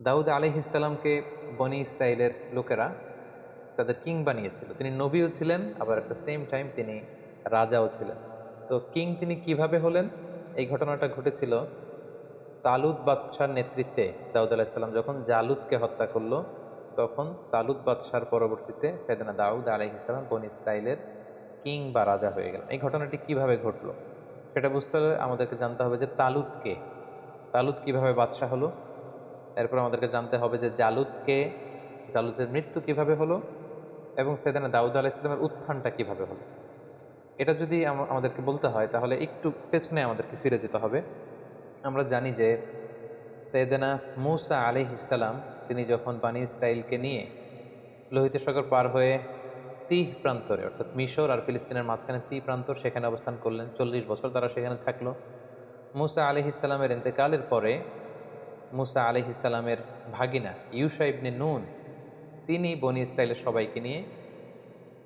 দাউদ আলহিসাল্লামকে বনি ইসরায়েলের লোকেরা তাদের কিং বানিয়েছিল। তিনি নবীও ছিলেন, আবার দ্য সেম টাইম তিনি রাজাও ছিলেন। তো কিং তিনি কীভাবে হলেন? এই ঘটনাটা ঘটেছিল তালুদ বাদশার নেতৃত্বে। দাউদ আলাহিসাল্লাম যখন জালুদকে হত্যা করল, তখন তালুদ বাদশার পরবর্তীতে সেদিনা দাউদ আলহিসাল্লাম বনি ইসরায়েলের কিং বা রাজা হয়ে গেলেন। এই ঘটনাটি কীভাবে ঘটলো? সেটা বুঝতে হলে আমাদেরকে জানতে হবে যে তালুদকে, তালুদ কীভাবে বাদশাহ হলো? এরপর আমাদেরকে জানতে হবে যে জালুদকে, জালুদের মৃত্যু কীভাবে হলো এবং সেদিনা দাউদ আলাইসলামের উত্থানটা কীভাবে হলো। এটা যদি আমাদেরকে বলতে হয়, তাহলে একটু পেছনে আমাদেরকে ফিরে যেতে হবে। আমরা জানি যে সৈয়দেনা মুসা আলিহিসাল্লাম তিনি যখন বানি ইসরায়েলকে নিয়ে লোহিত সাগর পার হয়ে তিহ প্রান্তরে, অর্থাৎ মিশর আর ফিলিস্তিনের মাঝখানে তি প্রান্তর সেখানে অবস্থান করলেন, চল্লিশ বছর তারা সেখানে থাকল। মুসা আলিহিসাল্লামের ইন্তেকালের পরে মুসা আলিহিসাল্লামের ভাগিনা ইউসা ইবনে নুন, তিনি বনি ইসরায়েলের সবাইকে নিয়ে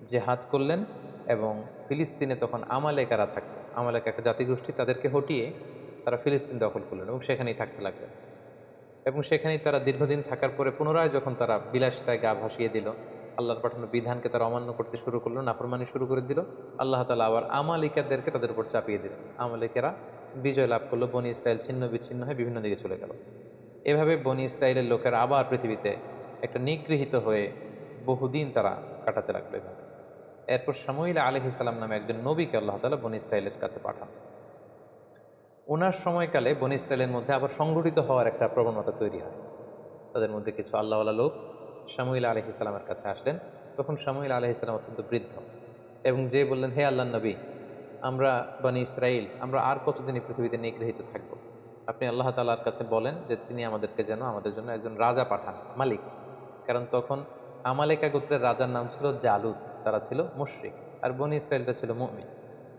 জেহাদ করলেন এবং ফিলিস্তিনে তখন আমালেকারা থাকত। আমালেকা একটা জাতিগোষ্ঠী তাদেরকে হটিয়ে তারা ফিলিস্তিন দখল করলেন এবং সেখানেই থাকতে লাগলেন। এবং সেখানেই তারা দীর্ঘদিন থাকার পরে পুনরায় যখন তারা বিলাসিতায় গা ভাসিয়ে দিল, আল্লাহর পাঠানো বিধানকে তারা অমান্য করতে শুরু করল, নাফরমানি শুরু করে দিল, আল্লাহ তালা আবার আমালিকাদেরকে তাদের উপর চাপিয়ে দিল আমালিকেরা বিজয় লাভ করল, বনি ইসরায়েল ছিন্ন বিচ্ছিন্ন হয়ে বিভিন্ন দিকে চলে গেল। এভাবে বনি ইসরায়েলের লোকেরা আবার পৃথিবীতে একটা নিগৃহীত হয়ে বহুদিন তারা কাটাতে লাগল এভাবে। এরপর সামুইল আলহ ইসলাম নামে একজন নবীকে আল্লাহ তালা বনি ইসরায়েলের কাছে পাঠান। ওনার সময়কালে বনি ইসরায়েলের মধ্যে আবার সংগঠিত হওয়ার একটা প্রবণতা তৈরি হয়। তাদের মধ্যে কিছু আল্লাহওয়ালা লোক সামুইল আলহ ইসলামের কাছে আসলেন। তখন সামুইল আলহ ইসলাম অত্যন্ত বৃদ্ধ এবং যে বললেন, হে আল্লাহ নবী, আমরা বনি ইসরায়েল আমরা আর কতদিন এই পৃথিবীতে নিগৃহীত থাকব? আপনি আল্লাহ তালার কাছে বলেন যে তিনি আমাদেরকে যেন আমাদের জন্য একজন রাজা পাঠান, মালিক। কারণ তখন আমালেকা গোত্রের রাজার নাম ছিল জালুদ, তারা ছিল মুশরিক আর বনি ইসরায়েলটা ছিল মুমিন।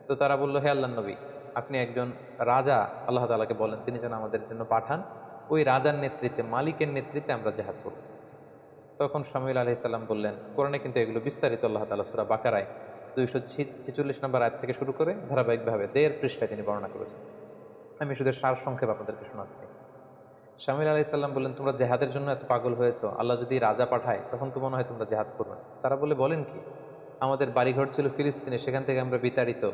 তো তারা বলল, হে আল্লাহ নবী, আপনি একজন রাজা, আল্লাহ তালাকে বলেন তিনি যেন আমাদের জন্য পাঠান। ওই রাজার নেতৃত্বে, মালিকের নেতৃত্বে আমরা জেহাদ করব। তখন শামিল আলহিসাল্লাম বললেন, কোরআনে কিন্তু এগুলো বিস্তারিত আল্লাহ তালা সুরা বাকারায় দুইশো ছেচল্লিশ নম্বর আয় থেকে শুরু করে ধারাবাহিকভাবে দেড় পৃষ্ঠায় তিনি বর্ণনা করেছেন। আমি শুধু সার সংক্ষেপ আপনাদেরকে শোনাচ্ছি। শামিল আলাইসাল্লাম বললেন, তোমরা জেহাদের জন্য এত পাগল হয়েছো। আল্লাহ যদি রাজা পাঠায়, তখন তো মনে হয় তোমরা জেহাদ করবে তারা বলে, বলেন কি? আমাদের বাড়িঘর ছিল ফিলিস্তিনে, সেখান থেকে আমরা বিতাড়িত।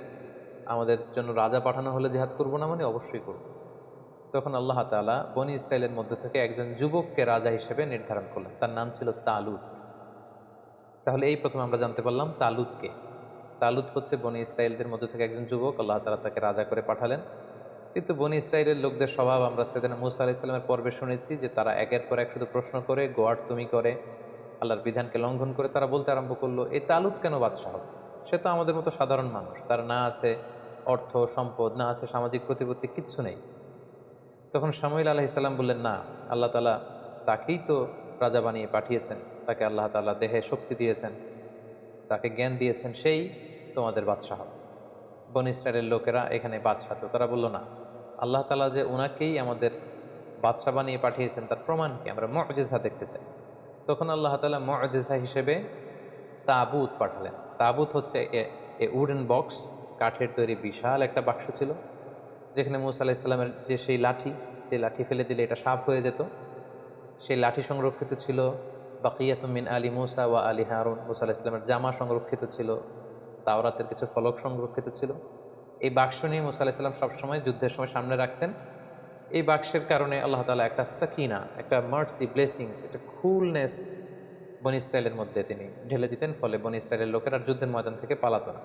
আমাদের জন্য রাজা পাঠানো হলে জেহাদ করব না মানে অবশ্যই করব। তখন আল্লাহ তালা বনি ইসরায়েলের মধ্য থেকে একজন যুবককে রাজা হিসেবে নির্ধারণ করলেন। তার নাম ছিল তালুত। তাহলে এই প্রথম আমরা জানতে পারলাম তালুতকে। তালুত হচ্ছে বনি ইসরায়েলদের মধ্যে থেকে একজন যুবক। আল্লাহ তাআলা তাকে রাজা করে পাঠালেন। কিন্তু বনি ইসরায়েলের লোকদের স্বভাব আমরা সেদিন মুসা আলাইসাল্লামের পর্বে শুনেছি যে তারা একের পর এক শুধু প্রশ্ন করে গোয়ার তুমি করে, আল্লাহর বিধানকে লঙ্ঘন করে তারা বলতে আরম্ভ করল, এই তালুত কেন বাদশাহ সে তো আমাদের মতো সাধারণ মানুষ, তার না আছে অর্থ, সম্পদ, না আছে সামাজিক প্রতিপত্তি, কিচ্ছু নেই তখন সামুইল আলাহিসাল্লাম বললেন, না, আল্লাহ তালা তাকেই তো রাজা বানিয়ে পাঠিয়েছেন, তাকে আল্লাহ তালা দেহে শক্তি দিয়েছেন, তাকে জ্ঞান দিয়েছেন, সেই তোমাদের বাদশাহ হবে। বন ইসরায়েলের লোকেরা এখানে বাদশাহ, তো তারা বলল, না আল্লাহ তালা যে ওনাকেই আমাদের বাদশাহ বানিয়ে পাঠিয়েছেন, তার প্রমাণ কি? আমরা মজেজা দেখতে চাই। তখন আল্লাহ তালা মজেজা হিসেবে তাবুত পাঠালেন। তাবুত হচ্ছে এ- উডেন বক্স কাঠের তৈরি বিশাল একটা বাক্স ছিল, যেখানে মুসা আলাহিসাল্লামের যে সেই লাঠি, যে লাঠি ফেলে দিলে এটা সাপ হয়ে যেত। সেই লাঠি সংরক্ষিত ছিল বাকিয়াতুমিন আলী মুসা ওয়া আলী হারুন। মুসা আলাহিসাল্লামের জামা সংরক্ষিত ছিল, তাওরাতের কিছু ফলক সংরক্ষিত ছিল। এই বাক্স নিয়ে মুসা আলাহিসাল্লাম সবসময় যুদ্ধের সময় সামনে রাখতেন। এই বাক্সের কারণে আল্লাহ তালা একটা সাকিনা, একটা মার্সি, ব্লেসিংস, একটা কুলনেস বন ইসরায়েলের মধ্যে তিনি ঢেলে দিতেন, ফলে বন ইসরায়েলের লোকেরা যুদ্ধের ময়দান থেকে পালাতো না।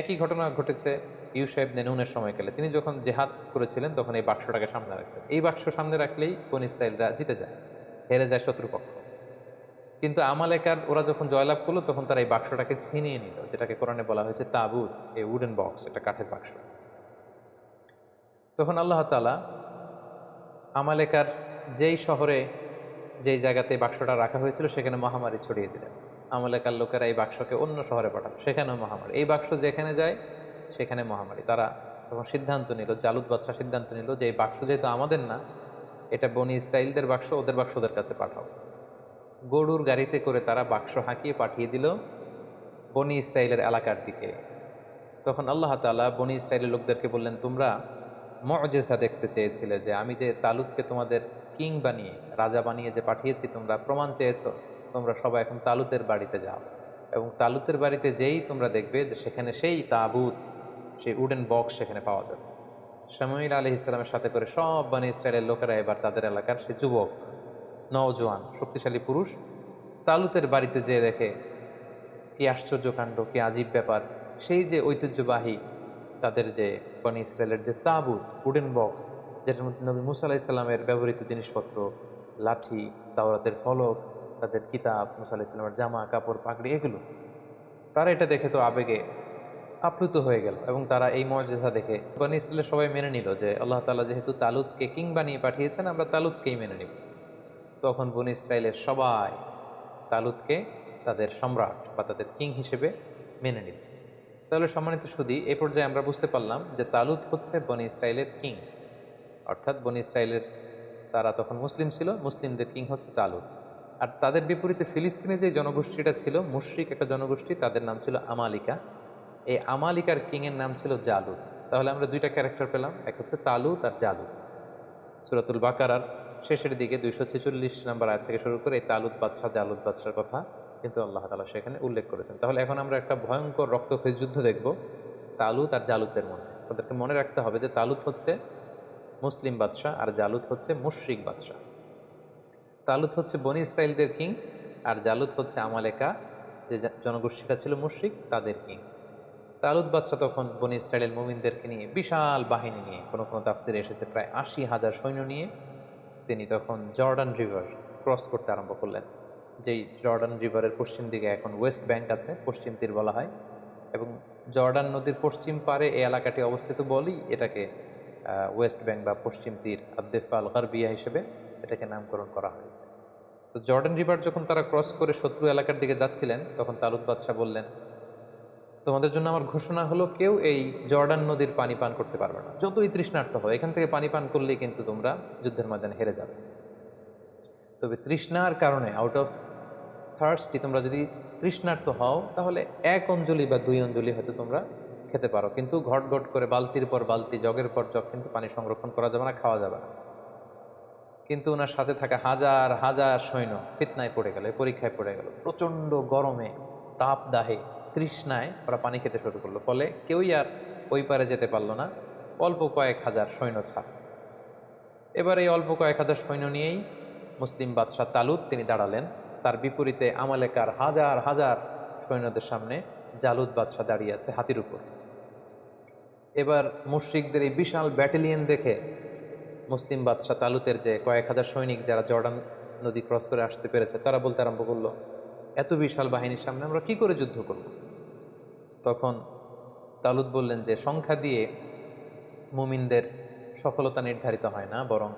একই ঘটনা ঘটেছে ইউসাহেব নেনুনের সময়কালে। তিনি যখন জেহাদ করেছিলেন, তখন এই বাক্সটাকে সামনে রাখতেন। এই বাক্স সামনে রাখলেই বন ইসরায়েলরা জিতে যায়, হেরে যায় শত্রুপক্ষ। কিন্তু আমালেকার, ওরা যখন জয়লাভ করল, তখন তারা এই বাক্সটাকে ছিনিয়ে নিল, যেটাকে কোরআনে বলা হয়েছে তাবুত এই উডেন বক্স এটা কাঠের বাক্স। তখন আল্লাহ তালা আমালেকার যেই শহরে, যেই জায়গাতে বাক্সটা রাখা হয়েছিল, সেখানে মহামারী ছড়িয়ে দিলেন। আমালেকার লোকেরা এই বাক্সকে অন্য শহরে পাঠালো, সেখানেও মহামারী। এই বাক্স যেখানে যায়, সেখানে মহামারী। তারা তখন সিদ্ধান্ত নিল, জালুদ বাদশাহ সিদ্ধান্ত নিল যে এই বাক্স যেহেতু আমাদের না, এটা বনি ইসরায়েলদের বাক্স, ওদের বাক্স ওদের কাছে পাঠাও। গরুর গাড়িতে করে তারা বাক্স হাঁকিয়ে পাঠিয়ে দিল বনি ইসরায়েলের এলাকার দিকে। তখন আল্লাহ তাআলা বনি ইসরায়েলের লোকদেরকে বললেন, তোমরা মজেসা দেখতে চেয়েছিলে যে আমি যে তালুদকে তোমাদের কিং বানিয়ে, রাজা বানিয়ে যে পাঠিয়েছি, তোমরা প্রমাণ চেয়েছো, তোমরা সবাই এখন তালুতের বাড়িতে যাও। এবং তালুতের বাড়িতে যেই তোমরা দেখবে যে সেখানে সেই তাবুত, সেই উডেন বক্স সেখানে পাওয়া যাবে। শামুইল আলহ ইসলামের সাথে করে সব বানি ইসরায়েলের লোকেরা এবার তাদের এলাকার সে যুবক নওজোয়ান, শক্তিশালী পুরুষ। তালুতের বাড়িতে যেয়ে দেখে, কি আশ্চর্য কাণ্ড, কি আজীব ব্যাপার। সেই যে ঐতিহ্যবাহী, তাদের যে বনি ইসরায়েলের যে তাবুত উডেন বক্স যেটার মধ্যে নবী মুসা ইসলামের ব্যবহৃত জিনিসপত্র, লাঠি, তাওরাতের ফলক, তাদের কিতাব, মুসা আলাহ ইসলামের জামা, কাপড়, পাগড়ি, এগুলো। তারা এটা দেখে তো আবেগে আপ্লুত হয়ে গেল এবং তারা এই মর্যাদা দেখে বনি ইসরায়েলের সবাই মেনে নিল যে আল্লাহ তালা যেহেতু তালুদকে কিং বানিয়ে পাঠিয়েছেন, আমরা তালুদকেই মেনে নিব। তখন বনি ইসরায়েলের সবাই তালুদকে তাদের সম্রাট বা তাদের কিং হিসেবে মেনে নিল। তাহলে সম্মানিত সুদী, এ পর্যায়ে আমরা বুঝতে পারলাম যে তালুত হচ্ছে বনি ইসরায়েলের কিং। অর্থাৎ বনি ইসরায়েলের তারা তখন মুসলিম ছিল, মুসলিমদের কিং হচ্ছে তালুত। আর তাদের বিপরীতে ফিলিস্তিনে যে জনগোষ্ঠীটা ছিল, মুশ্রিক একটা জনগোষ্ঠী, তাদের নাম ছিল আমালিকা। এই আমালিকার কিংয়ের নাম ছিল জালুত। তাহলে আমরা দুইটা ক্যারেক্টার পেলাম, এক হচ্ছে তালুত আর জালুত। সুরাতুল বাকারার শেষের দিকে দুইশো ছেচল্লিশ নম্বর আয় থেকে শুরু করে এই তালুত বাদশাহ, জালুত বাদশার কথা কিন্তু আল্লাহ তালা সেখানে উল্লেখ করেছেন। তাহলে এখন আমরা একটা ভয়ঙ্কর রক্তক্ষয়ী যুদ্ধ দেখব তালুত আর জালুতের মধ্যে। তাদেরকে মনে রাখতে হবে যে তালুত হচ্ছে মুসলিম বাদশাহ আর জালুত হচ্ছে মুশরিক বাদশাহ। তালুত হচ্ছে বনি ইসরায়েলদের কিং আর জালুত হচ্ছে আমালেকা, যে জনগোষ্ঠীটা ছিল মুশরিক, তাদের কিং তালুত বাদশাহ তখন বনি ইসরায়েলের মুমিনদেরকে নিয়ে বিশাল বাহিনী নিয়ে কোনো কোনো তাফসিরে এসেছে প্রায় আশি হাজার সৈন্য নিয়ে তিনি তখন জর্ডান রিভার ক্রস করতে আরম্ভ করলেন, যেই জর্ডান রিভারের পশ্চিম দিকে এখন ওয়েস্ট ব্যাংক আছে, পশ্চিম তীর বলা হয়, এবং জর্ডান নদীর পশ্চিম পারে এই এলাকাটি অবস্থিত বলেই এটাকে ওয়েস্ট ব্যাংক বা পশ্চিম তীর আদ্দেফাল গারবিয়া হিসেবে এটাকে নামকরণ করা হয়েছে। তো জর্ডান রিভার যখন তারা ক্রস করে শত্রু এলাকার দিকে যাচ্ছিলেন, তখন তালুত বাদশাহ বললেন তোমাদের জন্য আমার ঘোষণা হলো, কেউ এই জর্ডান নদীর পানি পান করতে পারবে না। যতই তৃষ্ণার্ত হয় এখান থেকে পানি পান করলেই কিন্তু তোমরা যুদ্ধের ময়দানে হেরে যাবে। তবে তৃষ্ণার কারণে আউট অফ থার্সটি তোমরা যদি তৃষ্ণার্ত হও, তাহলে এক অঞ্জলি বা দুই অঞ্জলি হয়তো তোমরা খেতে পারো। কিন্তু ঘট ঘট করে বালতির পর বালতি, জগের পর জগ কিন্তু পানি সংরক্ষণ করা যাবে না, খাওয়া যাবে না। কিন্তু ওনার সাথে থাকা হাজার হাজার সৈন্য ফিতনায় পড়ে গেল পরীক্ষায় পড়ে গেল। প্রচণ্ড গরমে তাপ দাহে তৃষ্ণায় ওরা পানি খেতে শুরু করল। ফলে কেউই আর ওই পারে যেতে পারল না। অল্প কয়েক হাজার সৈন্য ছাড়। এবার এই অল্প কয়েক হাজার সৈন্য নিয়েই মুসলিম বাদশাহ তালুত তিনি দাঁড়ালেন। তার বিপরীতে আমালেকার হাজার হাজার সৈন্যদের সামনে জালুদ বাদশাহ দাঁড়িয়ে আছে হাতির উপর। এবার মুশরিকদের এই বিশাল ব্যাটালিয়ন দেখে মুসলিম বাদশাহ তালুতের যে কয়েক হাজার সৈনিক যারা জর্ডান নদী ক্রস করে আসতে পেরেছে, তারা বলতে আরম্ভ করল, এত বিশাল বাহিনীর সামনে আমরা কি করে যুদ্ধ করব? তখন তালুদ বললেন যে, সংখ্যা দিয়ে মুমিনদের সফলতা নির্ধারিত হয় না, বরং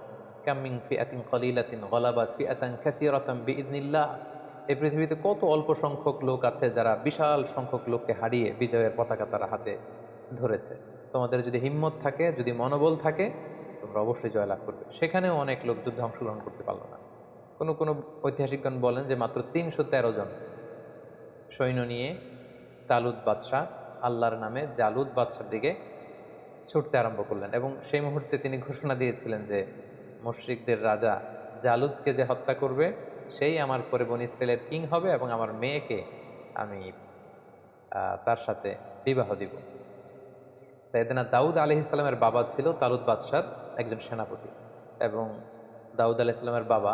কামিং ফি আতিন কলিলাতিন গলাবাদ ফি আতান খ্যাসিয়রাতাম বিইদনিল্লাহ। এই পৃথিবীতে কত অল্প সংখ্যক লোক আছে যারা বিশাল সংখ্যক লোককে হারিয়ে বিজয়ের পতাকা তারা হাতে ধরেছে। তোমাদের যদি হিম্মত থাকে, যদি মনোবল থাকে, তোমরা অবশ্যই জয়লাভ করবে। সেখানেও অনেক লোক যুদ্ধে অংশগ্রহণ করতে পারল না। কোনো কোনো ঐতিহাসিকগণ বলেন যে, মাত্র তিনশো তেরো জন সৈন্য নিয়ে তালুদ বাদশাহ আল্লাহর নামে জালুদ বাদশার দিকে ছুটতে আরম্ভ করলেন এবং সেই মুহূর্তে তিনি ঘোষণা দিয়েছিলেন যে, মুশরিকদের রাজা জালুদকে যে হত্যা করবে, সেই আমার পরে বন ইসরায়েলের কিং হবে এবং আমার মেয়েকে আমি তার সাথে বিবাহ দিব। সাইদিনা দাউদ আলি ইসলামের বাবা ছিল তালুদ বাদশার একজন সেনাপতি এবং দাউদ আলি ইসলামের বাবা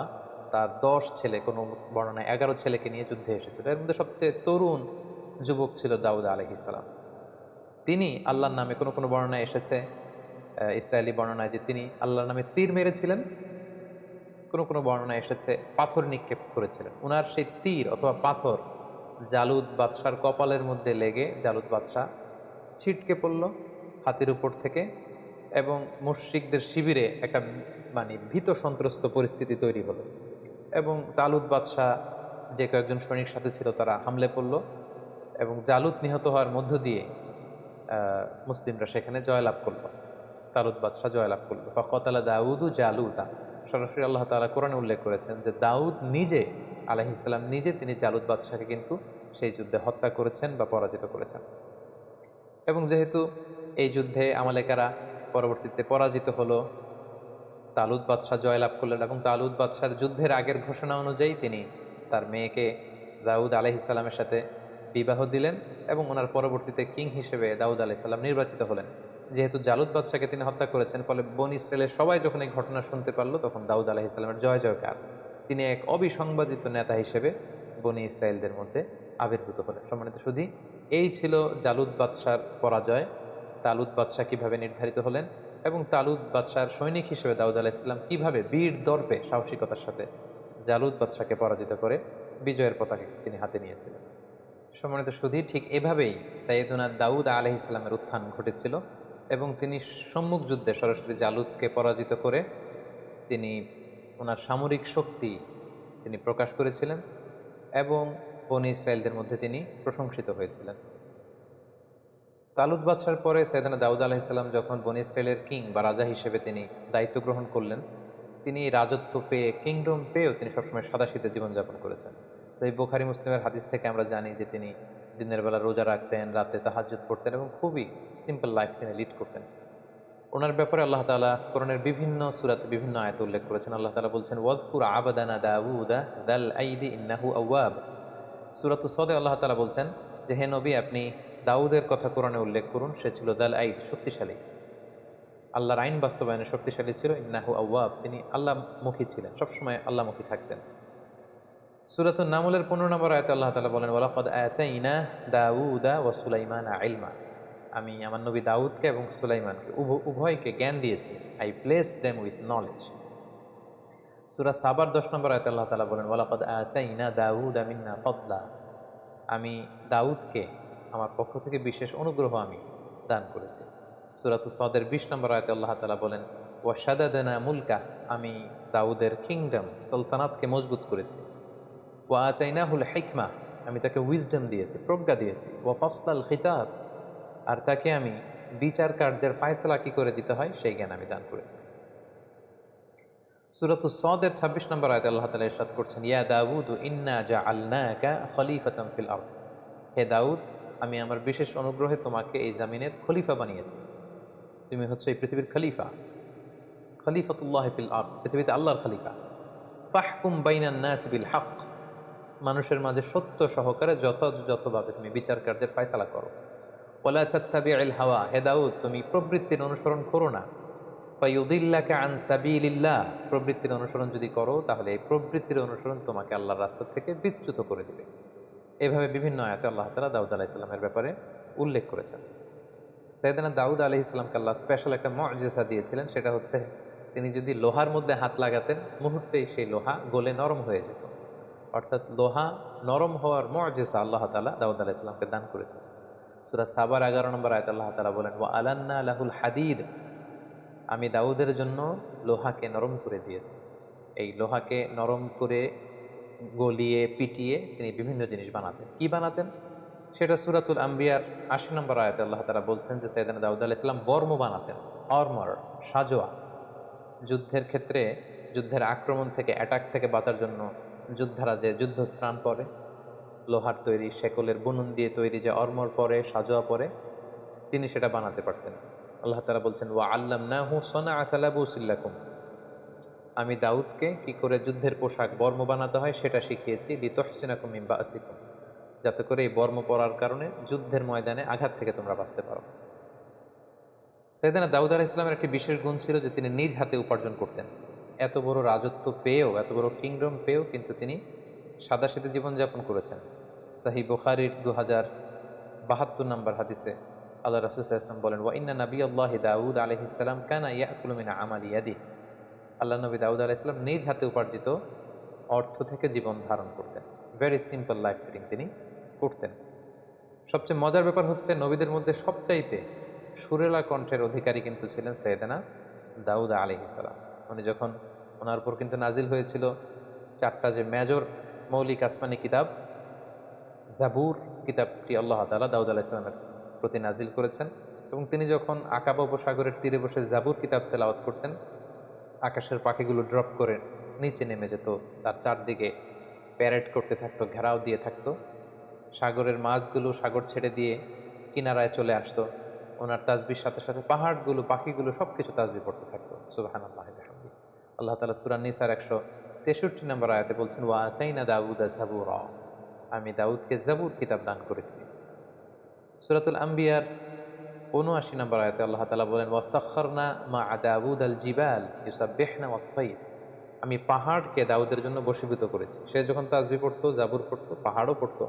তার দশ ছেলে, কোনো বর্ণনায় এগারো ছেলেকে নিয়ে যুদ্ধে এসেছিল। এর মধ্যে সবচেয়ে তরুণ যুবক ছিল দাউদ আলহ ইসলাম তিনি আল্লাহর নামে কোনো কোনো বর্ণনায় এসেছে ইসরায়েলি বর্ণনায় যে তিনি আল্লাহর নামে তীর মেরেছিলেন। কোনো কোনো বর্ণনায় এসেছে, পাথর নিক্ষেপ করেছিলেন। ওনার সেই তীর অথবা পাথর জালুদ বাদশার কপালের মধ্যে লেগে জালুদ বাদশাহ ছিটকে পড়ল হাতির উপর থেকে এবং মুশ্রিকদের শিবিরে একটা মানে ভীত সন্ত্রস্ত পরিস্থিতি তৈরি হলো। এবং তালুদ বাদশাহ যে কয়েকজন সৈনিক সাথে ছিল তারা হামলে পড়ল। এবং জালুত নিহত হওয়ার মধ্য দিয়ে মুসলিমরা সেখানে জয়লাভ করল। তালুদ বাদশাহ জয়লাভ করল। ফকতালা দাউদু জালুতা। সরাসরি আল্লাহ তাআলা কোরআনে উল্লেখ করেছেন যে দাউদ নিজে আলহিসাল্লাম নিজে তিনি জালুদ বাদশাহকে কিন্তু সেই যুদ্ধে হত্যা করেছেন বা পরাজিত করেছেন। এবং যেহেতু এই যুদ্ধে আমালেকারা পরবর্তীতে পরাজিত হলো তালুদ বাদশাহ জয়লাভ করলেন এবং তালুদ বাদশার যুদ্ধের আগের ঘোষণা অনুযায়ী তিনি তার মেয়েকে দাউদ আলহিসাল্লামের সাথে বিবাহ দিলেন এবং ওনার পরবর্তীতে কিং হিসেবে দাউদ আলাইসাল্লাম নির্বাচিত হলেন। যেহেতু জালুদ বাদশাকে তিনি হত্যা করেছেন, ফলে বন ইসরায়েলের সবাই যখন এই ঘটনা শুনতে পারল, তখন দাউদ আলাহিসাল্লামের জয় জয়কার। তিনি এক অবিসংবাদিত নেতা হিসেবে বনি ইসরায়েলদের মধ্যে আবির্ভূত হলেন। সম্মানিত শুধু এই ছিল জালুদ বাদশার পরাজয়। তালুদ বাদশাহ কীভাবে নির্ধারিত হলেন এবং তালুদ বাদশার সৈনিক হিসেবে দাউদ আলাইসাল্লাম কীভাবে বীর দর্পে সাহসিকতার সাথে জালুদ বাদশাকে পরাজিত করে বিজয়ের পতাকা তিনি হাতে নিয়েছিলেন। সম্মানিত সুধী ঠিক এভাবেই সাইয়েদুনা দাউদ আলহ ইসলামের উত্থান ঘটেছিল এবং তিনি সম্মুখ যুদ্ধে সরাসরি জালুদকে পরাজিত করে তিনি ওনার সামরিক শক্তি তিনি প্রকাশ করেছিলেন এবং বনি ইসরায়েলদের মধ্যে তিনি প্রশংসিত হয়েছিলেন। তালুদ বাদশার পরে সৈয়দানা দাউদ আলাহিসাল্লাম যখন বনি ইসরায়েলের কিং বা রাজা হিসেবে তিনি দায়িত্ব গ্রহণ করলেন, তিনি রাজত্ব পেয়ে, কিংডম পেয়েও তিনি সবসময় সাদাশীতে জীবনযাপন করেছেন। সো এই বোখারি মুসলিমের হাদিস থেকে আমরা জানি যে তিনি দিনের বেলা রোজা রাখতেন, রাতে তাহাজুদ পড়তেন এবং খুবই সিম্পল লাইফ তিনি লিড করতেন। ওনার ব্যাপারে আল্লাহ তালা কোরআনের বিভিন্ন সুরাতে বিভিন্ন আয়ত উল্লেখ করেছেন। আল্লাহ তালা বলছেন ওয়াজকুর আবাদানা দাউদা দাল আইদি ইন্নাহু আওয়াব। সুরাত সদে আল্লাহ তালা বলছেন যে, হে নবী, আপনি দাউদের কথা কোরআনে উল্লেখ করুন, সে ছিল দাল আইদ, শক্তিশালী। আল্লাহর আইন বাস্তবায়নে শক্তিশালী ছিল, ইন্নাহু আওয়াব। তিনি আল্লাহমুখী ছিলেন, সবসময় আল্লাহমুখী থাকতেন। সুরাতুল নামলের পনেরো নম্বর আয়তে আল্লাহ তালা বলেন ওলাফদ আয়াতাইনা দাউদা ও সুলাইমান আইলমা আমি আমার নবী দাউদকে এবং সুলাইমানকে উভয়কে জ্ঞান দিয়েছি। I placed them with knowledge সুরা সাবার দশ নম্বর আয়তে আল্লাহ তালা বলেন ওলাফদ আয়াতাইনা দাউদ আমিন্না ফদলা। আমি দাউদকে, আমার পক্ষ থেকে বিশেষ অনুগ্রহ আমি দান করেছি। সুরাত সদের বিশ নম্বর আয়তে আল্লাহ তালা বলেন ওয়াসাদানা মুলকা। আমি দাউদের কিংডম, সালতানাতকে মজবুত করেছি। ওয়া চাইনাহুল হেকমা আমি তাকে উইজডম দিয়েছি, প্রজ্ঞা দিয়েছি। ওয়া ফসলাল খিতাব আর তাকে আমি বিচার কার্যের ফায়সলা কী করে দিতে হয়? সেই জ্ঞান আমি দান করেছি। সুরত সদের ছাব্বিশ নম্বর আয়তে আল্লাহ তালা ইরশাদ করছেন, ইয়া দাউদ, ইন্না জা আল্লাকা খলিফাতাম ফিল আরদ। হে দাউদ, আমি আমার বিশেষ অনুগ্রহে তোমাকে এই জামিনের খলিফা বানিয়েছি। তুমি হচ্ছে এই পৃথিবীর খলিফা। খলিফাতুল্লাহ ফিল আর্দ, পৃথিবীতে আল্লাহর খলিফা। ফাহকুম বাইনান নাস বিল হক। মানুষের মাঝে সত্য সহকারে যথাযথভাবে তুমি বিচার কার্যের ফয়সালা করো। ওলা তাত্তাবি আল হাওয়া, হে দাউদ, তুমি প্রবৃত্তির অনুসরণ করো না। ফাইউদিল্লাকে আন সাবিলিল্লাহ, প্রবৃত্তির অনুসরণ যদি করো, তাহলে এই প্রবৃত্তির অনুসরণ তোমাকে আল্লাহর রাস্তা থেকে বিচ্যুত করে দিবে। এভাবে বিভিন্ন আয়াতে আল্লাহ তালা দাউদ আলাহ ইসলামের ব্যাপারে উল্লেখ করেছেন। সৈয়দানা দাউদ আলি ইসলামকে আল্লাহ স্পেশাল একটা মজেসা দিয়েছিলেন, সেটা হচ্ছে তিনি যদি লোহার মধ্যে হাত লাগাতেন, মুহূর্তেই সেই লোহা গলে নরম হয়ে যেত। অর্থাৎ লোহা নরম হওয়ার মজেসা আল্লাহ তালা দাউদ আলাহ ইসলামকে দান করেছেন। সুরা সাবার এগারো নম্বর আয়ত আল্লাহ তালা বলেন ও আলান্না আলাহুল হাদিদ। আমি দাউদের জন্য লোহাকে নরম করে দিয়েছি। এই লোহাকে নরম করে গলিয়ে পিটিয়ে তিনি বিভিন্ন জিনিস বানাতেন। কি বানাতেন? সেটা সুরাতুল আম্বিয়ার আশি নম্বর আয়তে আল্লাহ তারা বলছেন যে সৈয়দান দাউদ আলাহ ইসলাম বর্ম বানাতেন অর্মর সাজোয়া। যুদ্ধের ক্ষেত্রে, যুদ্ধের আক্রমণ থেকে, অ্যাটাক থেকে বাঁচার জন্য যোদ্ধারা যে যুদ্ধস্ত্রাণ পরে, লোহার তৈরি শেকলের বুনুন দিয়ে তৈরি যে অর্মর পরে, সাজোয়া পরে, তিনি সেটা বানাতে পারতেন। আল্লাহ তালা বলছেন, ওয়া আল্লাম না হু সোনা আতালাবুসিল্লাকুম আমি দাউদকে কি করে যুদ্ধের পোশাক, বর্ম বানাতে হয় সেটা শিখিয়েছি, লিতহসিনাকুম ইম্বা আসিকুম যাতে করে এই বর্ম পরার কারণে যুদ্ধের ময়দানে আঘাত থেকে তোমরা বাঁচতে পারো। সৈদানা দাউদ আলাহ ইসলামের একটি বিশেষ গুণ ছিল যে তিনি নিজ হাতে উপার্জন করতেন। এত বড় রাজত্ব পেয়েও, এত বড় কিংডম পেয়েও কিন্তু তিনি সাদাশীতে জীবনযাপন করেছেন। সাহি বুখারির দু হাজার বাহাত্তর নম্বর হাদিসে আল্লাহ রসুল্লাহ ইসলাম বলেন, ওয়া ইন্না নবী আল্লাহ দাউদ আলহিসাম কানা ইয়াকুলমিনা আমাল ইয়াদি আল্লাহ নবী দাউদ আলাইসাল্লাম নিজ হাতে উপার্জিত অর্থ থেকে জীবন ধারণ করতেন। ভেরি সিম্পল লাইফ লিডিং তিনি করতেন। সবচেয়ে মজার ব্যাপার হচ্ছে, নবীদের মধ্যে সবচাইতে সুরেলা কণ্ঠের অধিকারী কিন্তু ছিলেন সৈয়দানা দাউদ আলি ইসালাম উনি যখন ওনার উপর কিন্তু নাজিল হয়েছিল চারটা যে মেজর মৌলিক আসমানি কিতাব, জাবুর কিতাবটি আল্লাহ তালা দাউদ আলাহ ইসলামের প্রতি নাজিল করেছেন এবং তিনি যখন আকাবা উপসাগরের তীরে বসে জাবুর কিতাব তেলাওয়াত করতেন, আকাশের পাখিগুলো ড্রপ করে নিচে নেমে যেত, তার চারদিকে প্যারেড করতে থাকতো, ঘেরাও দিয়ে থাকতো। সাগরের মাছগুলো সাগর ছেড়ে দিয়ে কিনারায় চলে আসতো। ওনার তাজবির সাথে সাথে পাহাড়গুলো, পাখিগুলো সব কিছু তাজবি পড়তে থাকতো। সুবাহান আল্লাহ আল্লাহ তালা সুরান নিসার একশো তেষট্টি নম্বর আয়াতে বলছেন, ওয়া চাইনা দাউদ জাবুর। আমি দাউদকে জাবুর কিতাব দান করেছি। সুরাতুল আম্বিয়ার উনআশি নম্বর আয়াতে আল্লাহ তালা বলেন ওয়াসাক্ষরনা মা দাউদ আল জিবাল ইউসাবেহনা ওয়াত্তাইদ আমি পাহাড়কে দাউদের জন্য বশীভূত করেছি। সে যখন তাজবি পড়তো, জাবুর পড়তো, পাহাড়ও পড়তো,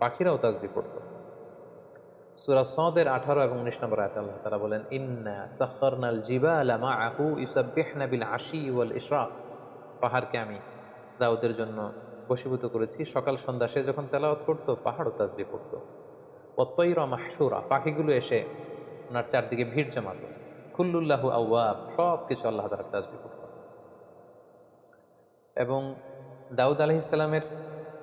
পাখিরাও তাজবি পড়তো। সুরা সদের আঠারো এবং উনিশ নম্বর আয়াত আল্লাহ তালা বলেন, ইন্না সাখরনাল জিবাল মা আহু আশি ওয়াল ইশরাক। পাহাড়কে আমি দাউদের জন্য বশীভূত করেছি। সকাল, সন্ধ্যা সে যখন তেলাওয়াত করতো, পাহাড়ও তাজবি পড়তো। অত্যইর মাহসুরা পাখিগুলো এসে ওনার চারদিকে ভিড় জমাতো। খুল্লুল্লাহ আউয়াব সব কিছু আল্লাহ তালার তাজবি করত এবং দাউদ আলহিসাল্লামের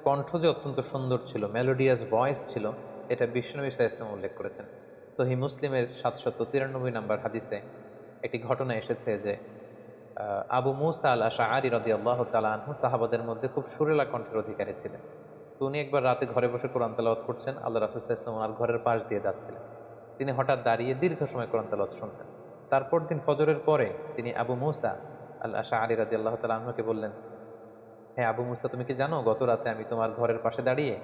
কণ্ঠ যে অত্যন্ত সুন্দর ছিল মেলোডিয়াস ভয়েস ছিল এটা বিষ্ণু ইসা ইসলাম উল্লেখ করেছেন। সহি মুসলিমের সাতশত তিরানব্বই নম্বর হাদিসে একটি ঘটনা এসেছে যে আবু মুসা আল আশা আরি রদি আল্লাহ তালাহু সাহাবাদের মধ্যে খুব সুরেলা কণ্ঠের অধিকারী ছিলেন। তো উনি একবার রাতে ঘরে বসে কোরআন তালাওয়াত করছেন, আল্লাহ রাসুল্লাহ ইসলাম ওনার ঘরের পাশ দিয়ে যাচ্ছিলেন। তিনি হঠাৎ দাঁড়িয়ে দীর্ঘ সময় কোরআন তালাওয়াত শুনতেন। তারপর দিন ফজরের পরে তিনি আবু মুসা আল আশা আলী রাদি আল্লাহ তালাহকে বললেন হ্যাঁ আবু মুসা, তুমি কি জানো গত রাতে আমি তোমার ঘরের পাশে দাঁড়িয়ে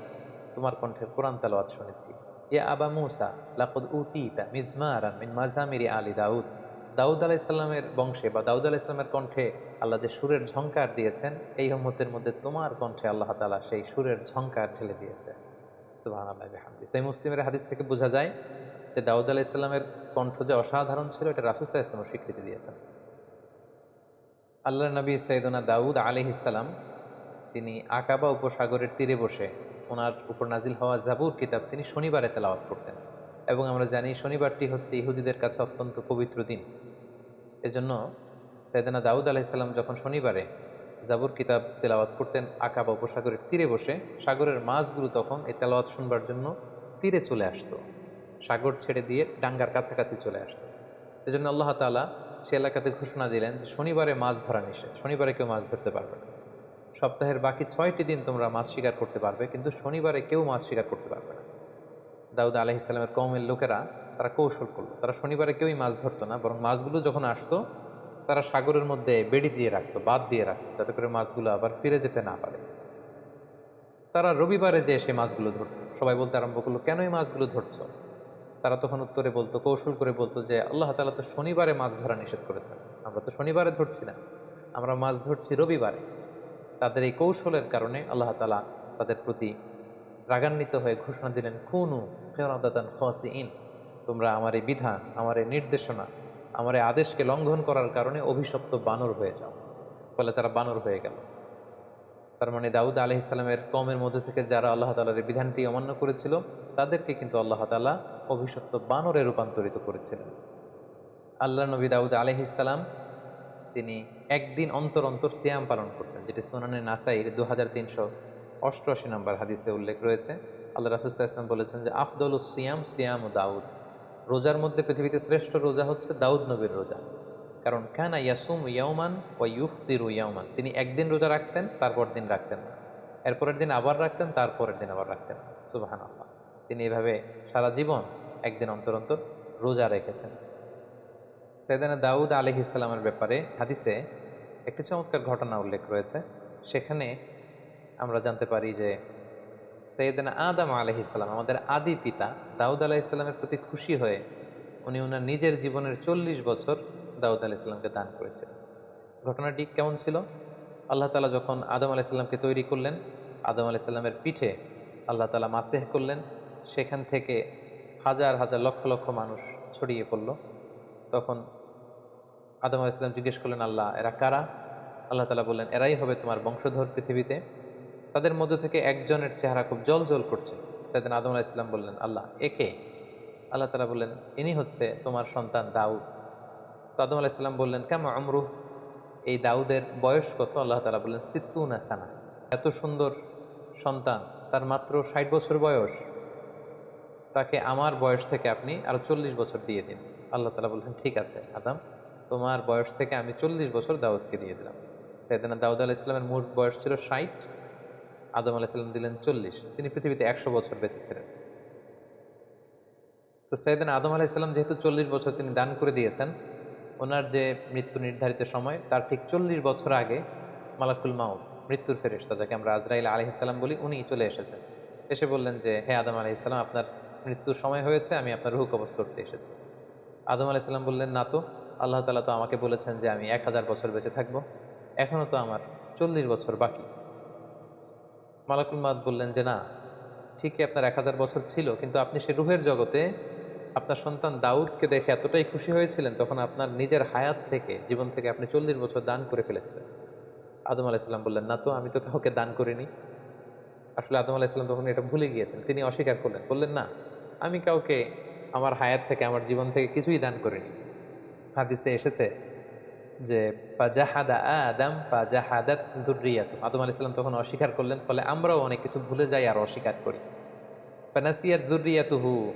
তোমার কণ্ঠে কোরআন তালাওয়াত শুনেছি। ইয়া আবা মুসা, লাকুদ উতিতা মিজমারান মিন মাজামিরি আলী দাউদ। দাউদ আলাইসাল্লামের বংশে বা দাউদ আলাইসাল্লামের কণ্ঠে আল্লাহ যে সুরের ঝঙ্কার দিয়েছেন, এই উম্মতের মধ্যে তোমার কণ্ঠে আল্লাহ তালা সেই সুরের ঝঙ্কার ঠেলে দিয়েছে। সুবাহ সেই মুসলিমের হাদিস থেকে বোঝা যায় যে দাউদ আলাইসাল্লামের কণ্ঠ যে অসাধারণ ছিল, এটা রাসুসাহ ইসলামও স্বীকৃতি দিয়েছেন। আল্লাহ নবী সৈদনা দাউদ আলি আলিহিসাল্লাম তিনি আকাবা উপসাগরের তীরে বসে ওনার উপর নাজিল হওয়া জাবুর কিতাব তিনি শনিবারে তেলাওয়াত করতেন। এবং আমরা জানি শনিবারটি হচ্ছে ইহুদিদের কাছে অত্যন্ত পবিত্র দিন। এজন্য সৈয়দানা দাউদ আলাইসাল্লাম যখন শনিবারে জাবুর কিতাব তেলাওয়াত করতেন, আকাবা উপসাগরের তীরে বসে, সাগরের মাছগুলো তখন এই তেলাওয়াত শুনবার জন্য তীরে চলে আসতো। সাগর ছেড়ে দিয়ে ডাঙ্গার কাছাকাছি চলে আসতো। এজন্য আল্লাহ তাআলা সে এলাকাতে ঘোষণা দিলেন যে শনিবারে মাছ ধরা নিষেধ। শনিবারে কেউ মাছ ধরতে পারবে না। সপ্তাহের বাকি ছয়টি দিন তোমরা মাছ শিকার করতে পারবে, কিন্তু শনিবারে কেউ মাছ শিকার করতে পারবে না। দাউদ আলহিসাল্লামের কৌমের লোকেরা তারা কৌশল করল। তারা শনিবারে কেউই মাছ ধরতো না, বরং মাছগুলো যখন আসতো, তারা সাগরের মধ্যে বেড়ি দিয়ে রাখতো বাদ দিয়ে রাখতো, যাতে করে মাছগুলো আবার ফিরে যেতে না পারে। তারা রবিবারে যে সে মাছগুলো ধরতো, সবাই বলতে আরম্ভ করল, কেন এই মাছগুলো ধরছ? তারা তখন উত্তরে বলতো, কৌশল করে বলতো যে, আল্লাহ তালা তো শনিবারে মাছ ধরা নিষেধ করেছেন। আমরা তো শনিবারে ধরছি না। আমরা মাছ ধরছি রবিবারে। তাদের এই কৌশলের কারণে আল্লাহ তালা তাদের প্রতি রাগান্বিত হয়ে ঘোষণা দিলেন খুনু কেরাদাতান খসি ইন তোমরা আমার এই বিধান, আমার এই নির্দেশনা, আমার এই আদেশকে লঙ্ঘন করার কারণে অভিশপ্ত বানর হয়ে যাও। ফলে তারা বানর হয়ে গেল। তার মানে দাউদ আলহ ইসলামের কমের মধ্যে থেকে যারা আল্লাহ তালার এই বিধানটি অমান্য করেছিল, তাদেরকে কিন্তু আল্লাহ তালা অভিশপ্ত বানরে রূপান্তরিত করেছিলেন। আল্লাহ নবী দাউদ আলহিসাল্লাম তিনি একদিন অন্তর অন্তর সিয়াম পালন করতেন, যেটি সোনানে নাসাইর দু হাজার তিনশো অষ্টআশি নম্বর হাদিসে উল্লেখ রয়েছে। আল্লাহ রাসুল্লাহ ইসলাম বলেছেন যে, আফদল সিয়াম সিয়াম দাউদ। রোজার মধ্যে পৃথিবীতে শ্রেষ্ঠ রোজা হচ্ছে দাউদ নবীর রোজা। কারণ, কানা ইয়াসুম ইয়াউমান ও ইউফতিরু ইয়াউমান তিনি একদিন রোজা রাখতেন, তারপর দিন রাখতেন না। এরপরের দিন আবার রাখতেন, তারপরের দিন আবার রাখতেন সুবাহান আল্লাহ তিনি এভাবে সারা জীবন একদিন অন্তর অন্তর রোজা রেখেছেন। সৈদানা দাউদ আলহ ইসলামের ব্যাপারে হাদিসে একটি চমৎকার ঘটনা উল্লেখ রয়েছে। সেখানে আমরা জানতে পারি যে সৈয়দানা আদম আলহ ইসলাম আমাদের আদি পিতা দাউদ আলাহ ইসলামের প্রতি খুশি হয়ে উনি ওনার নিজের জীবনের চল্লিশ বছর দাউদ আলাহ ইসলামকে দান করেছিলেন ঘটনাটি কেমন ছিল? আল্লাহ তালা যখন আদম আলাহ ইসলামকে তৈরি করলেন, আদম আলাহ ইসলামের পিঠে আল্লাহ তালা মাসেহ করলেন, সেখান থেকে হাজার হাজার লক্ষ লক্ষ মানুষ ছড়িয়ে পড়ল। তখন আদম ইসলাম জিজ্ঞেস করলেন, আল্লাহ, এরা কারা? আল্লাহ তালা বললেন, এরাই হবে তোমার বংশধর পৃথিবীতে। তাদের মধ্য থেকে একজনের চেহারা খুব জল জল করছে। সেদিন আদম আলাহ ইসলাম বললেন, আল্লাহ একে আল্লাহ তালা বললেন, ইনি হচ্ছে তোমার সন্তান দাউদ। তো আদম আলাহ ইসলাম বললেন, কেমন আমরুহ এই দাউদের বয়স কত? আল্লাহ তালা বললেন, সিত্তুনা সানা। এত সুন্দর সন্তান, তার মাত্র ষাট বছর বয়স। তাকে আমার বয়স থেকে আপনি আরও চল্লিশ বছর দিয়ে দিন। আল্লাহ তালা বললেন, ঠিক আছে আদাম, তোমার বয়স থেকে আমি চল্লিশ বছর দাউদকে দিয়ে দিলাম। সেদিন দাউদ আলাহ ইসলামের মোট বয়স ছিল ষাট, আদম আলাহ ইসলাম দিলেন চল্লিশ, তিনি পৃথিবীতে একশো বছর বেঁচেছিলেন তো সৈয়দিন আদম আলাহ ইসলাম যেহেতু চল্লিশ বছর তিনি দান করে দিয়েছেন, ওনার যে মৃত্যু নির্ধারিত সময়, তার ঠিক চল্লিশ বছর আগে মালাকুল মাউত, মৃত্যুর ফেরেশতা যাকে আমরা আজরাইল আলহিসাল্লাম বলি, উনি চলে এসেছেন। এসে বললেন যে, হে আদম আলহিসাল্লাম আপনার মৃত্যুর সময় হয়েছে, আমি আপনার রুহ কবজ করতে এসেছি। আদম আলাইসাল্লাম বললেন, না তো, আল্লাহ তালা তো আমাকে বলেছেন যে আমি এক হাজার বছর বেঁচে থাকব। এখনও তো আমার চল্লিশ বছর বাকি। মালাকুল মাদ বললেন যে, না, ঠিকই আপনার এক হাজার বছর ছিল, কিন্তু আপনি সে রুহের জগতে আপনার সন্তান দাউদকে দেখে এতটাই খুশি হয়েছিলেন, তখন আপনার নিজের হায়াত থেকে, জীবন থেকে আপনি চল্লিশ বছর দান করে ফেলেছিলেন। আদম আলাইসাল্লাম বললেন, না তো, আমি তো কাউকে দান করিনি। আসলে আদম আলাইসাল্লাম তখন এটা ভুলে গিয়েছেন, তিনি অস্বীকার করলেন, বললেন, না, আমি কাউকে আমার হায়াত থেকে, আমার জীবন থেকে কিছুই দান করিনি। হাদিসে এসেছে যে, ফাজাহাদা আদম, ফাজাহাদাত দুর্রিয়াত আদম আলাইসাল্লাম তখন অস্বীকার করলেন, ফলে আমরাও অনেক কিছু ভুলে যাই আর অস্বীকার করি। ফানাসিয়াত দুর্রিয়াতুহু।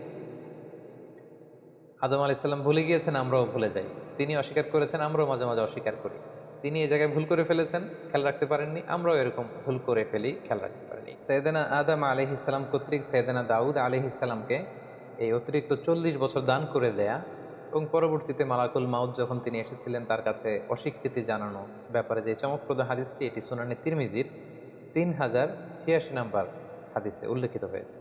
আদম আলাইসাল্লাম ভুলে গিয়েছেন, আমরাও ভুলে যাই। তিনি অস্বীকার করেছেন, আমরাও মাঝে মাঝে অস্বীকার করি। তিনি এই জায়গায় ভুল করে ফেলেছেন, খেয়াল রাখতে পারেননি, আমরাও এরকম ভুল করে ফেলি, খেয়াল রাখতে পারিনি সৈয়দানা আদম আলহিসাল্লাম কর্তৃক সৈয়দানা দাউদ আলহিসাল্লামকে এই অতিরিক্ত চল্লিশ বছর দান করে দেয়া এবং পরবর্তীতে মালাকুল মাউদ যখন তিনি এসেছিলেন তার কাছে অস্বীকৃতি জানানো ব্যাপারে যে চমকপ্রদ হাদিসটি, এটি সুনানি তিরমিজির তিন হাজার ছিয়াশি নাম্বার হাদিসে উল্লেখিত হয়েছে।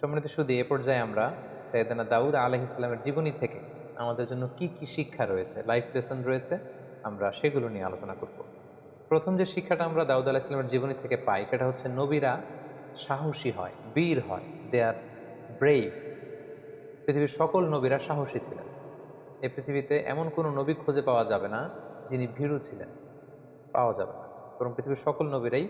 সম্মানিত শুধু এ পর্যায়ে আমরা সৈয়দানা দাউদ আলহ ইসলামের জীবনী থেকে আমাদের জন্য কি কি শিক্ষা রয়েছে, লাইফ লেসন রয়েছে, আমরা সেগুলো নিয়ে আলোচনা করব। প্রথম যে শিক্ষাটা আমরা দাউদ আলাহ ইসলামের জীবনী থেকে পাই, সেটা হচ্ছে নবীরা সাহসী হয়, বীর হয় দে আর ব্রেভ পৃথিবীর সকল নবীরা সাহসী ছিলেন। এই পৃথিবীতে এমন কোনো নবী খুঁজে পাওয়া যাবে না যিনি ভীরু ছিলেন। পাওয়া যাবে না। বরং পৃথিবীর সকল নবীরাই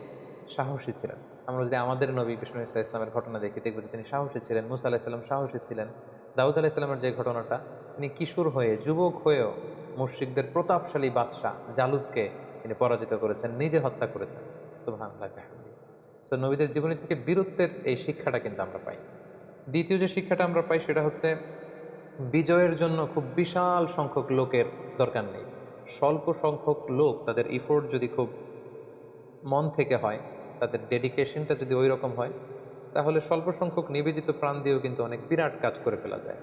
সাহসী ছিলেন। আমরা যদি আমাদের নবী বিষ্ণু ইসা ইসলামের ঘটনা দেখি, দেখব যে তিনি সাহসী ছিলেন, মুসা আলাহিসাল্লাম সাহসী ছিলেন, দাউদ আলাহিসাল্লামের যে ঘটনাটা, তিনি কিশোর হয়ে, যুবক হয়েও মুশ্রিকদের প্রতাপশালী বাদশাহ জালুদকে তিনি পরাজিত করেছেন, নিজে হত্যা করেছেন। সুবহান সো নবীদের জীবনী থেকে বীরত্বের এই শিক্ষাটা কিন্তু আমরা পাই। দ্বিতীয় যে শিক্ষাটা আমরা পাই সেটা হচ্ছে বিজয়ের জন্য খুব বিশাল সংখ্যক লোকের দরকার নেই। স্বল্প সংখ্যক লোক তাদের ইফোর্ট যদি খুব মন থেকে হয়, তাদের ডেডিকেশনটা যদি ওই রকম হয়, তাহলে স্বল্প সংখ্যক নিবেদিত প্রাণ দিয়েও কিন্তু অনেক বিরাট কাজ করে ফেলা যায়।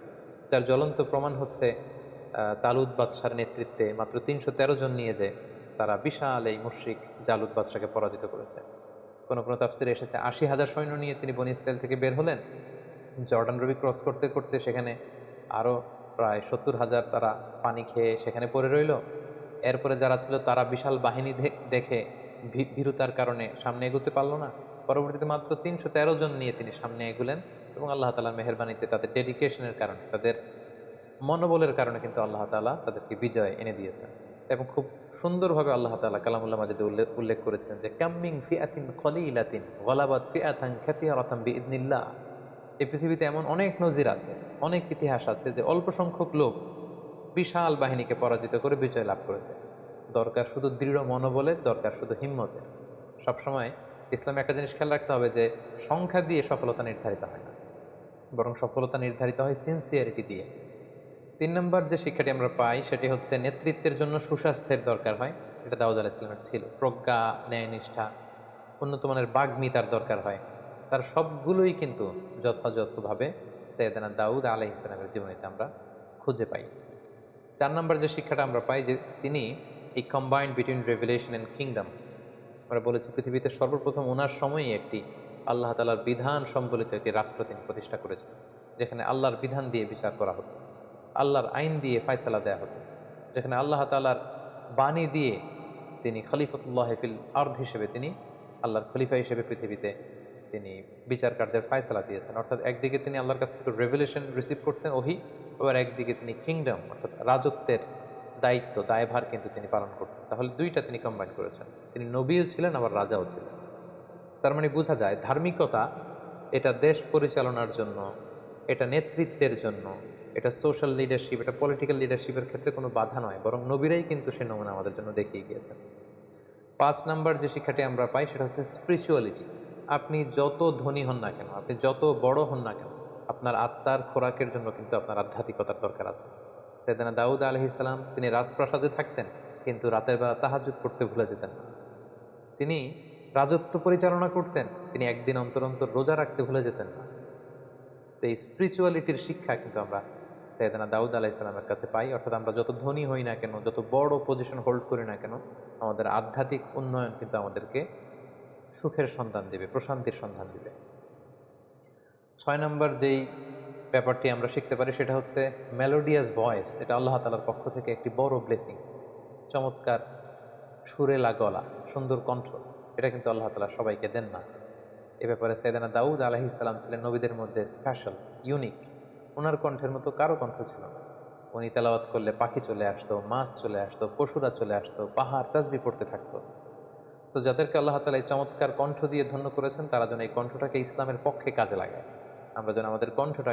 যার জ্বলন্ত প্রমাণ হচ্ছে তালুদ বাদশার নেতৃত্বে মাত্র তিনশো তেরো জন নিয়ে যে তারা বিশাল এই মুশ্রিক জালুদ বাদশাকে পরাজিত করেছে। কোনো কোনো তাফসিরে এসেছে, আশি হাজার সৈন্য নিয়ে তিনি বনি ইসরায়েল থেকে বের হলেন। জর্ডান রবি ক্রস করতে করতে সেখানে আরও প্রায় সত্তর হাজার তারা পানি খেয়ে সেখানে পড়ে রইল। এরপরে যারা ছিল তারা বিশাল বাহিনী দেখে ভীরুতার কারণে সামনে এগোতে পারল না। পরবর্তীতে মাত্র তিনশো তেরো জন নিয়ে তিনি সামনে এগুলেন এবং আল্লাহ তালার মেহরবানিতে তাদের ডেডিকেশনের কারণে, তাদের মনোবলের কারণে কিন্তু আল্লাহ তালা তাদেরকে বিজয় এনে দিয়েছেন। এবং খুব সুন্দরভাবে আল্লাহ তালা কালামুল্লাহ মাজিদে উল্লেখ উল্লেখ করেছেন যে, কাম্মিং ফিয়াতিন খলিলাতিন গলাবাদ ফিয়াথান খ্যাফিয়া রতাম বি ইদনিল্লাহ এই পৃথিবীতে এমন অনেক নজির আছে, অনেক ইতিহাস আছে যে অল্প সংখ্যক লোক বিশাল বাহিনীকে পরাজিত করে বিজয় লাভ করেছে। দরকার শুধু দৃঢ় মনোবলের, দরকার শুধু হিম্মতের। সবসময় ইসলামে একটা জিনিস খেয়াল রাখতে হবে যে সংখ্যা দিয়ে সফলতা নির্ধারিত হয় না। বরং সফলতা নির্ধারিত হয় সিনসিয়ারিটি দিয়ে। তিন নম্বর যে শিক্ষাটি আমরা পাই সেটি হচ্ছে নেতৃত্বের জন্য সুস্বাস্থ্যের দরকার হয়, এটা দাউদ আলাহ ইসলামের ছিল। প্রজ্ঞা, ন্যায়নিষ্ঠা, উন্নতমানের বাগ্মি তার দরকার হয়। তার সবগুলোই কিন্তু যথাযথভাবে সৈয়দানা দাউদ আলাহ ইসলামের জীবনীতে আমরা খুঁজে পাই। চার নম্বর যে শিক্ষাটা আমরা পাই যে তিনি এই combined between revolution and kingdom আমরা বলেছি পৃথিবীতে সর্বপ্রথম ওনার সময়ই একটি আল্লাহ তালার বিধান সম্বলিত একটি রাষ্ট্র তিনি প্রতিষ্ঠা করেছেন, যেখানে আল্লাহর বিধান দিয়ে বিচার করা হতো, আল্লাহর আইন দিয়ে ফায়সালা দেওয়া হতো, যেখানে আল্লাহ তালার বাণী দিয়ে তিনি খলিফতুল্লাহ ফিল আর্ধ হিসেবে তিনি আল্লাহর খলিফা হিসেবে পৃথিবীতে তিনি বিচার কার্যের ফয়সালা দিয়েছেন। অর্থাৎ একদিকে তিনি আল্লাহর কাছ থেকে রেভুলেশন রিসিভ করতেন ওহি, আবার একদিকে তিনি কিংডম অর্থাৎ রাজত্বের দায়িত্ব, দায়ভার কিন্তু তিনি পালন করতেন। তাহলে দুইটা তিনি কম্বাইন করেছেন। তিনি নবীও ছিলেন, আবার রাজাও ছিলেন। তার মানে বোঝা যায় ধার্মিকতা এটা দেশ পরিচালনার জন্য, এটা নেতৃত্বের জন্য, এটা সোশ্যাল লিডারশিপ এটা পলিটিক্যাল লিডারশিপের ক্ষেত্রে কোনো বাধা নয়, বরং নবীরাই কিন্তু সে নমুনা আমাদের জন্য দেখিয়ে গিয়েছেন। পাঁচ নাম্বার যে শিক্ষাটি আমরা পাই সেটা হচ্ছে স্পিরিচুয়ালিটি আপনি যত ধনী হন না কেন, আপনি যত বড় হন না কেন, আপনার আত্মার খোরাকের জন্য কিন্তু আপনার আধ্যাত্মিকতার দরকার আছে। সেদিনা দাউদ আলহিসাল্লাম তিনি রাজপ্রাসাদে থাকতেন, কিন্তু রাতের বেলা তাহাজুদ পড়তে ভুলে যেতেন না। তিনি রাজত্ব পরিচালনা করতেন, তিনি একদিন অন্তর অন্তর রোজা রাখতে ভুলে যেতেন না। তো এই স্পিরিচুয়ালিটির শিক্ষা কিন্তু আমরা সৈয়দানা দাউদ আলাহ ইসলামের কাছে পাই, অর্থাৎ আমরা যত ধনী হই না কেন, যত বড় পজিশন হোল্ড করি না কেন, আমাদের আধ্যাত্মিক উন্নয়ন কিন্তু আমাদেরকে সুখের সন্ধান দিবে, প্রশান্তির সন্ধান দিবে। ছয় নম্বর যেই ব্যাপারটি আমরা শিখতে পারি সেটা হচ্ছে মেলোডিয়াস ভয়েস এটা আল্লাহ তালার পক্ষ থেকে একটি বড় ব্লেসিং চমৎকার সুরেলা গলা, সুন্দর কণ্ঠ, এটা কিন্তু আল্লাহ তালা সবাইকে দেন না। এ ব্যাপারে সৈদানা দাউদ আলাহি সাল্লাম ছিলেন নবীদের মধ্যে স্পেশাল ইউনিক ওনার কণ্ঠের মতো কারও কণ্ঠ ছিল না। উনি তেলাওয়াত করলে পাখি চলে আসতো, মাছ চলে আসতো, পশুরা চলে আসতো, পাহাড়, তাজবি পড়তে থাকতো। সো যাদেরকে আল্লাহ তালা এই চমৎকার কণ্ঠ দিয়ে ধন্য করেছেন, তারা যেন এই কণ্ঠটাকে ইসলামের পক্ষে কাজে লাগায়। আমরা যেন আমাদের কণ্ঠটা